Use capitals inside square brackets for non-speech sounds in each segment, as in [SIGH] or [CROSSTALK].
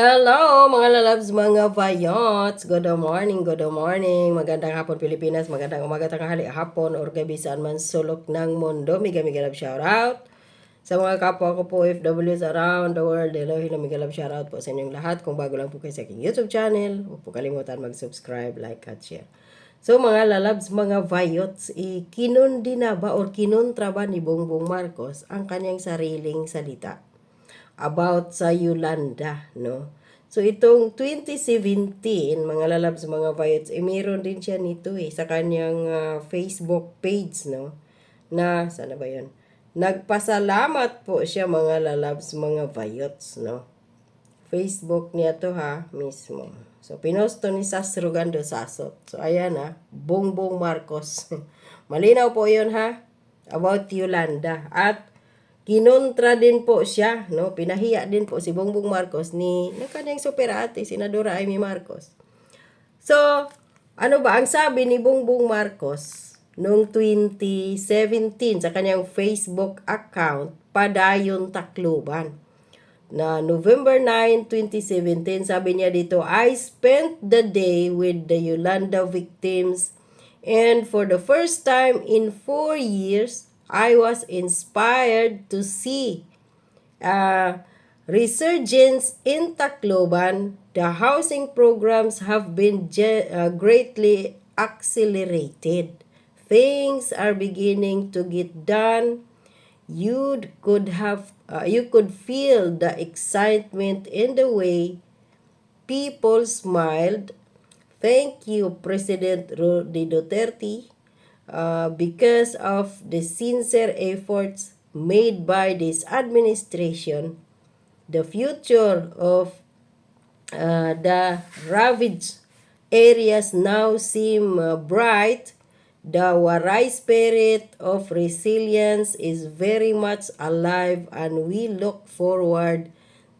Hello mga lalabs, mga vayots. Good morning, good morning. Magandang hapon Pilipinas, magandang umaga, tanghali, hapon, or gabi saan man sulok ng mundo. Miga miga love shout out. Sa mga kapwa ko po OFWs around the world, hello, hello, miga love shout out po sa inyong lahat. Kung bago lang po kayo sa aking YouTube channel, huwag po kalimutan mag-subscribe, like, at share. So mga lalabs, mga vayots, kinundi na ba or kinontra ba ni Bongbong Marcos ang kanyang sariling salita? About sa Yolanda, no? So itong 2017, mga lalabs, mga viots, eh meron din siya nito eh sa kanyang ah, Facebook page, no? Na, sana ba yun? Nagpasalamat po siya mga lalabs, mga viots, no? Facebook niya to ha, mismo. So, pinosto ni Sas Rugando Sasot. So, ayan ha, Bongbong Marcos. [LAUGHS] Malinaw po yun ha, about Yolanda. At kinontra din po siya, no? Pinahiya din po si Bongbong Marcos ni ng kanyang super ate, Senadora Amy Marcos. So, ano ba ang sabi ni Bongbong Marcos noong 2017 sa kanyang Facebook account, Padayon Tacloban? Na November 9, 2017, sabi niya dito, I spent the day with the Yolanda victims and for the first time in four years, I was inspired to see uh, resurgence in Tacloban. The housing programs have been uh, greatly accelerated. Things are beginning to get done. You could have uh, you could feel the excitement in the way people smiled. Thank you, President Rodi Duterte, uh, because of the sincere efforts made by this administration. The future of uh, the ravaged areas now seem uh, bright. The Waray spirit of resilience is very much alive and we look forward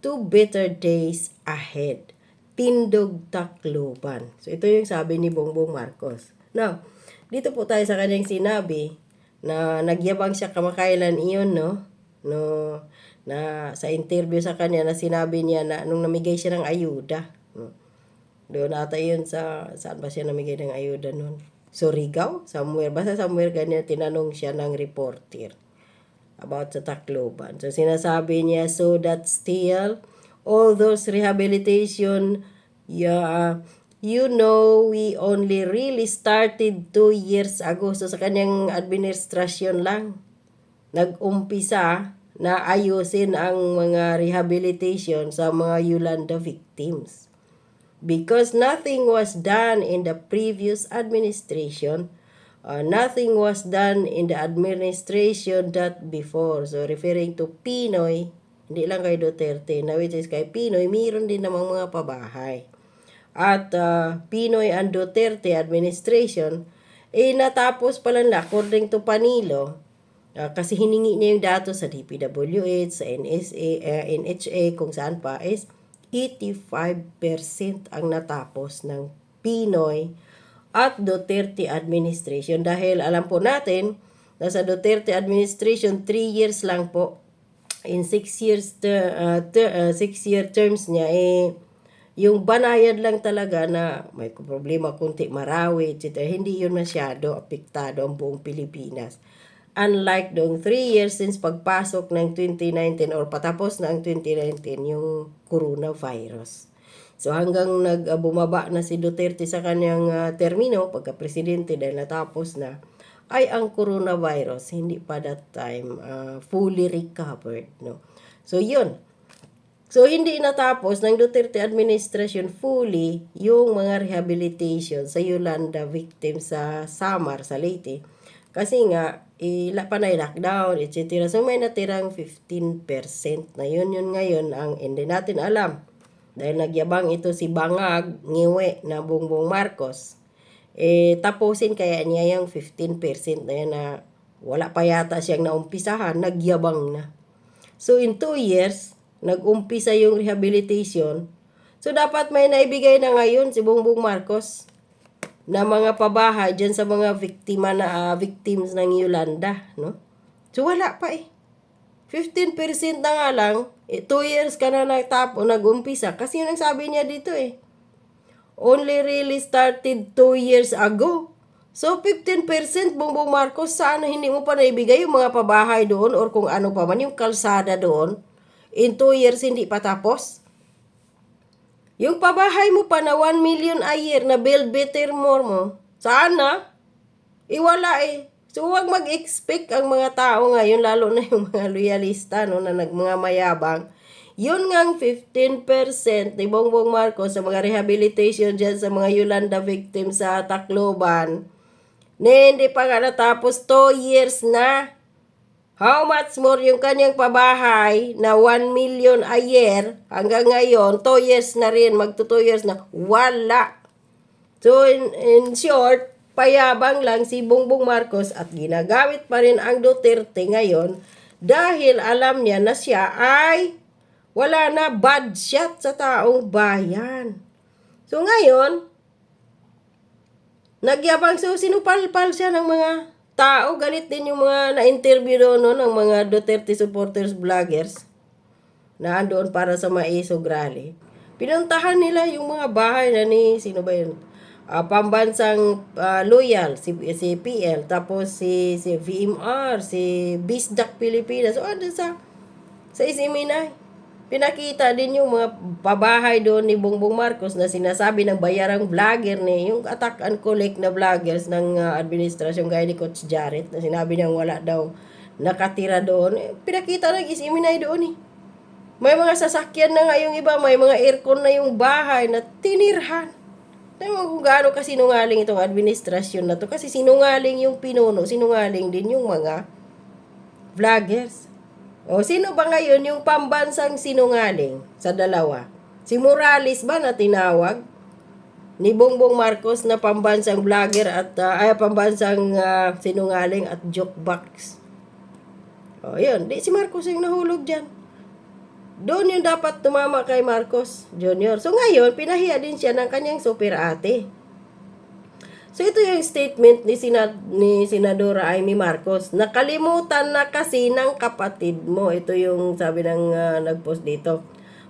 to better days ahead. Tindog Tacloban. So ito yung sabi ni Bongbong Marcos. Now, dito po tayo sa kanyang sinabi na nagyabang siya kamakailan iyon, no? No, na sa interview sa kanya na sinabi niya na nung namigay siya ng ayuda. No? Doon ata yun sa, saan ba siya namigay ng ayuda noon? Surigao? Somewhere. Basta somewhere ganyan tinanong siya ng reporter about sa Tacloban. So sinasabi niya, so that still, all those rehabilitation, yeah, you know, we only really started two years ago. So sa kanyang administrasyon lang, nag-umpisa na ayusin ang mga rehabilitation sa mga Yolanda victims. Because nothing was done in the previous administration, uh, nothing was done in the administration that before. So referring to Pinoy, hindi lang kay Duterte, na which is kay Pinoy, mayroon din namang mga pabahay. At uh, Pinoy and Duterte administration, eh natapos pala nila according to Panilo, uh, kasi hiningi niya yung datos sa DPWH, sa NSA, uh, NHA, kung saan pa, is 85% ang natapos ng Pinoy at Duterte administration. Dahil alam po natin, na sa Duterte administration, 3 years lang po, in 6 years, ter, uh, ter, uh, year terms niya, eh, yung banayad lang talaga na may problema kunti marawi, etc. Hindi yun masyado apektado ang buong Pilipinas. Unlike doong 3 years since pagpasok ng 2019 or patapos na ang 2019 yung coronavirus. So hanggang nag uh, bumaba na si Duterte sa kanyang uh, termino pagka presidente dahil natapos na ay ang coronavirus hindi pa that time uh, fully recovered no. So yun. So hindi natapos ng Duterte administration fully yung mga rehabilitation sa Yolanda victims sa Samar sa Leyte. Kasi nga ila panay lockdown, etc. So may natirang 15% na yun yun ngayon ang hindi natin alam. Dahil nagyabang ito si Bangag, Ngiwe na Bongbong Marcos. Eh tapusin kaya niya yung 15% na yan na wala pa yata siyang naumpisahan, nagyabang na. So in 2 years, nag-umpisa yung rehabilitation. So dapat may naibigay na ngayon si Bongbong Marcos na mga pabahay dyan sa mga biktima na uh, victims ng Yolanda, no? So wala pa eh. 15% na nga lang, 2 years ka na nagtapo, nag-umpisa. Kasi yun ang sabi niya dito eh. Only really started 2 years ago. So, 15% Bongbong Marcos, sana hindi mo pa naibigay yung mga pabahay doon or kung ano pa man, yung kalsada doon. In 2 years, hindi pa tapos. Yung pabahay mo pa na 1 million a year na build better more mo, sana, iwala eh. So, huwag mag-expect ang mga tao ngayon, lalo na yung mga loyalista, no, na nag, mga mayabang. Yun ngang 15% ni Bongbong Marcos sa mga rehabilitation dyan sa mga Yolanda victims sa Tacloban, na hindi pa nga natapos 2 years na. How much more yung kanyang pabahay na 1 million a year hanggang ngayon, 2 years na rin, magto 2 years na, wala. So in, in short, payabang lang si Bongbong Marcos at ginagamit pa rin ang Duterte ngayon dahil alam niya na siya ay wala na bad shot sa taong bayan. So ngayon, nagyabang so sinupalpal siya ng mga tao. Galit din yung mga na-interview doon no, ng mga Duterte supporters vloggers na andoon para sa maisog rally. Pinuntahan nila yung mga bahay na ni, sino ba yun? Ah, pambansang ah, loyal, si, si PL, tapos si, si VMR, si Bisdak Pilipinas. So, ano sa, sa Isiminay. Pinakita din yung mga pabahay doon ni Bongbong Marcos na sinasabi ng bayarang vlogger ni yung attack and collect na vloggers ng uh, administrasyon gaya ni Coach Jarrett na sinabi niyang wala daw nakatira doon. Eh, pinakita ng isiminay doon eh. May mga sasakyan na nga yung iba, may mga aircon na yung bahay na tinirhan. Mo kung gaano kasi sinungaling itong administrasyon na to. Kasi sinungaling yung pinuno, sinungaling din yung mga vloggers. O sino ba ngayon yung pambansang sinungaling sa dalawa? Si Morales ba na tinawag? Ni Bongbong Marcos na pambansang vlogger at uh, ay pambansang uh, sinungaling at jokebox. O yun, di si Marcos yung nahulog dyan. Doon yung dapat tumama kay Marcos Jr. So ngayon, pinahiya din siya ng kanyang super ate. So ito yung statement ni, Sina, ni Senadora Amy Marcos. Nakalimutan na kasi ng kapatid mo. Ito yung sabi ng uh, nagpost dito.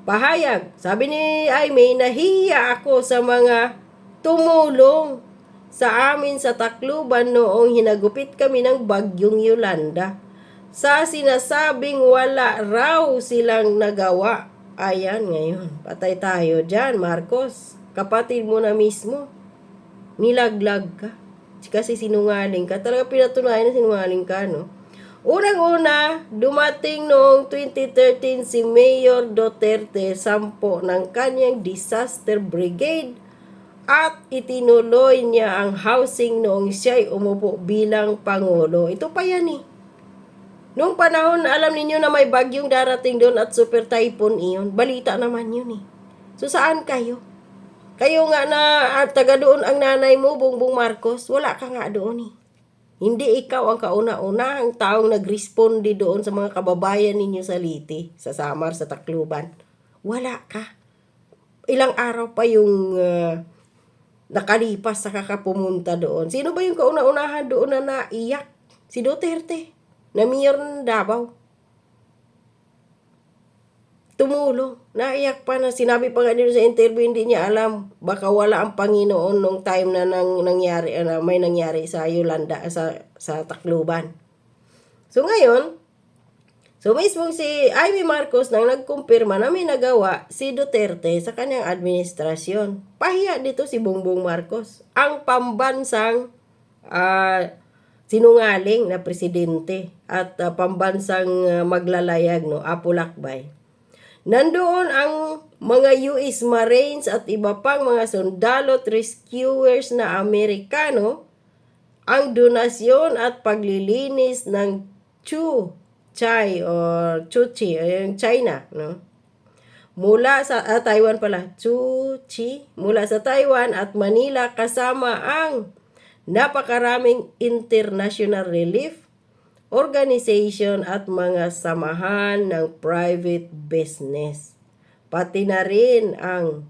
Pahayag. Sabi ni Amy, nahiya ako sa mga tumulong sa amin sa Tacloban noong hinagupit kami ng bagyong Yolanda. Sa sinasabing wala raw silang nagawa. Ayan ngayon. Patay tayo dyan, Marcos. Kapatid mo na mismo nilaglag ka. Kasi sinungaling ka. Talaga pinatunayan na sinungaling ka, no? Unang-una, dumating noong 2013 si Mayor Duterte sampo ng kanyang disaster brigade at itinuloy niya ang housing noong siya'y umupo bilang Pangulo. Ito pa yan eh. Noong panahon, alam ninyo na may bagyong darating doon at super typhoon iyon. Balita naman yun eh. So saan kayo? Kayo nga na taga doon ang nanay mo, Bongbong Marcos, wala ka nga doon eh. Hindi ikaw ang kauna-una ang taong nag-responde doon sa mga kababayan ninyo sa Liti, sa Samar, sa Tacloban. Wala ka. Ilang araw pa yung uh, nakalipas sa kakapumunta doon. Sino ba yung kauna-unahan doon na naiyak? Si Duterte, na mayor ng Davao tumulong. Naiyak pa na sinabi pa nga nila sa interview hindi niya alam baka wala ang Panginoon nung time na nang nangyari na may nangyari sa Yolanda sa sa Tacloban. So ngayon, so mismo si Amy Marcos nang nagkumpirma na may nagawa si Duterte sa kanyang administrasyon. Pahiya dito si Bongbong Marcos, ang pambansang uh, sinungaling na presidente at uh, pambansang uh, maglalayag no Apo Lakbay. Nandoon ang mga US Marines at iba pang mga sundalo at rescuers na Amerikano. Ang donasyon at paglilinis ng Chu Chai or Chuchi, yung China, no? Mula sa ah, Taiwan pala, Chuchi, mula sa Taiwan at Manila kasama ang napakaraming international relief organization at mga samahan ng private business. Pati na rin ang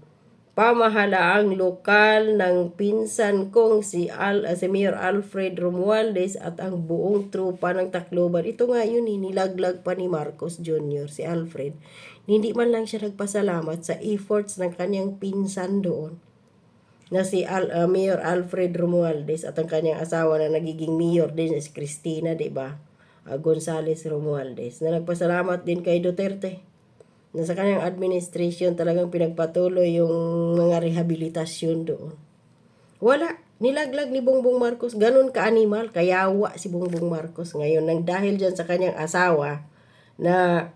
pamahalaang lokal ng pinsan kong si, Al, ah, si Mayor Alfred Romualdez at ang buong trupa ng Tacloban. Ito nga yun, eh, nilaglag pa ni Marcos Jr., si Alfred. Hindi man lang siya nagpasalamat sa efforts ng kanyang pinsan doon na si Al, ah, Mayor Alfred Romualdez at ang kanyang asawa na nagiging mayor din si Cristina, di ba? Ah, Gonzales Romualdez na nagpasalamat din kay Duterte na sa kanyang administration talagang pinagpatuloy yung mga rehabilitasyon doon. Wala. Nilaglag ni Bongbong Marcos. Ganun ka-animal. Kayawa si Bongbong Marcos ngayon. Nang dahil dyan sa kanyang asawa na,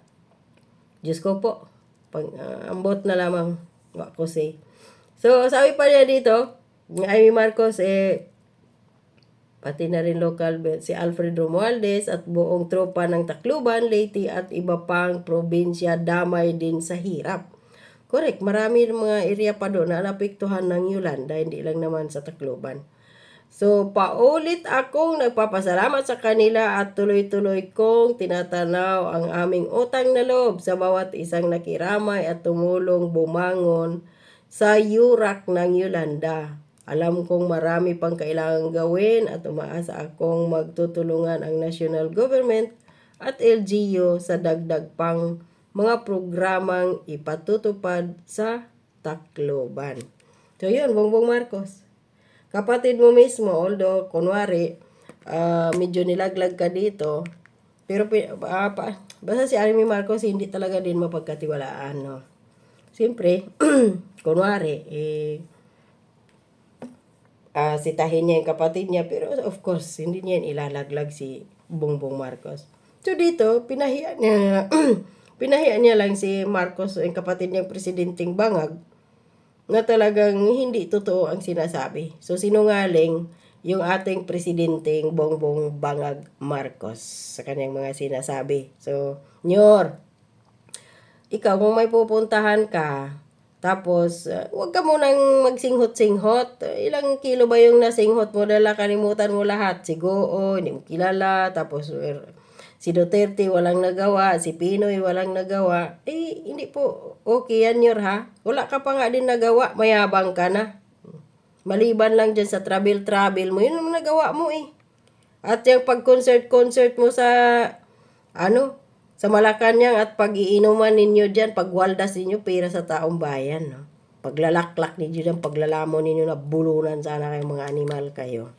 Diyos ko po, pag, ah, ambot na lamang ko say. So, sabi pa niya dito, Amy Marcos, eh, pati na rin local si Alfred Romualdez at buong tropa ng Tacloban, Leyte at iba pang probinsya damay din sa hirap. Correct, marami mga area pa doon na napiktuhan ng Yolanda, hindi lang naman sa Tacloban. So, paulit akong nagpapasalamat sa kanila at tuloy-tuloy kong tinatanaw ang aming utang na loob sa bawat isang nakiramay at tumulong bumangon sa yurak ng Yolanda. Alam kong marami pang kailangang gawin at umaasa akong magtutulungan ang national government at LGU sa dagdag pang mga programang ipatutupad sa Tacloban. So yun, Bongbong Marcos. Kapatid mo mismo, although kunwari, ah, medyo nilaglag ka dito, pero ah, pa, basta si Amy Marcos hindi talaga din mapagkatiwalaan, no? Siyempre, [CLEARS THROAT] kunwari, eh, ah sitahin niya yung kapatid niya, pero of course, hindi niya ilalaglag si Bongbong Marcos. So dito, pinahiya niya, [CLEARS THROAT] pinahiya niya lang si Marcos, yung kapatid niyang presidenteng bangag, na talagang hindi totoo ang sinasabi. So sinungaling yung ating presidenteng Bongbong Bangag Marcos sa kanyang mga sinasabi. So, Nyor, ikaw kung may pupuntahan ka, tapos, uh, huwag ka munang magsinghot-singhot. Ilang kilo ba yung nasinghot mo? Dala kalimutan mo lahat. Si Goo, hindi mo kilala. Tapos, er, si Duterte walang nagawa. Si Pinoy walang nagawa. Eh, hindi po okay yan, Yor, ha? Wala ka pa nga din nagawa. Mayabang ka na. Maliban lang dyan sa travel-travel mo. Yun ang nagawa mo eh. At yung pag-concert-concert mo sa, ano, sa Malacanang at pag-iinuman ninyo dyan, pagwaldas ninyo, pera sa taong bayan, no? Paglalaklak ninyo dyan, paglalamon ninyo na bulunan sana kayong mga animal kayo.